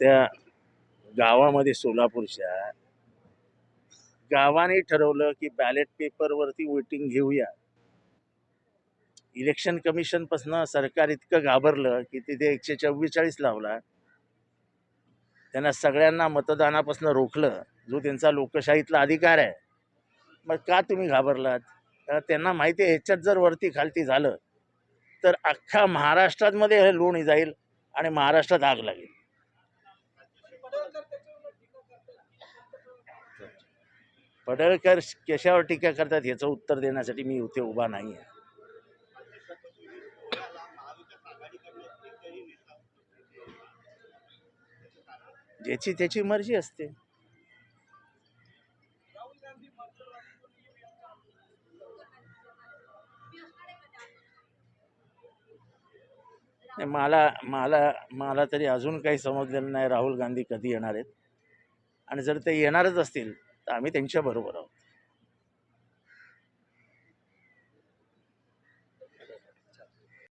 त्या गावामध्ये सोलापूरच्या गावाने ठरवलं की बॅलेट पेपरवरती वोटिंग घेऊया. इलेक्शन कमिशनपासनं सरकार इतकं घाबरलं की तिथे एकशे चव्वेचाळीस लावला. त्यांना सगळ्यांना मतदानापासून रोखलं. जो त्यांचा लोकशाहीतला अधिकार आहे. मग का तुम्ही घाबरलात? कारण त्यांना माहिती आहे ह्याच्यात जर वरती खालती झालं तर अख्खा महाराष्ट्रामध्ये हे लोणी जाईल आणि महाराष्ट्रात आग लागेल. पडळकर कशावर टीका करतात याचं उत्तर देण्यासाठी मी इथे उभा नाही आहे. ज्याची त्याची मर्जी असते. मला मला मला तरी अजून काही समजलेलं नाही राहुल गांधी कधी येणार आहेत. आणि जर ते येणारच असतील आम्ही त्यांच्याबरोबर आहोत.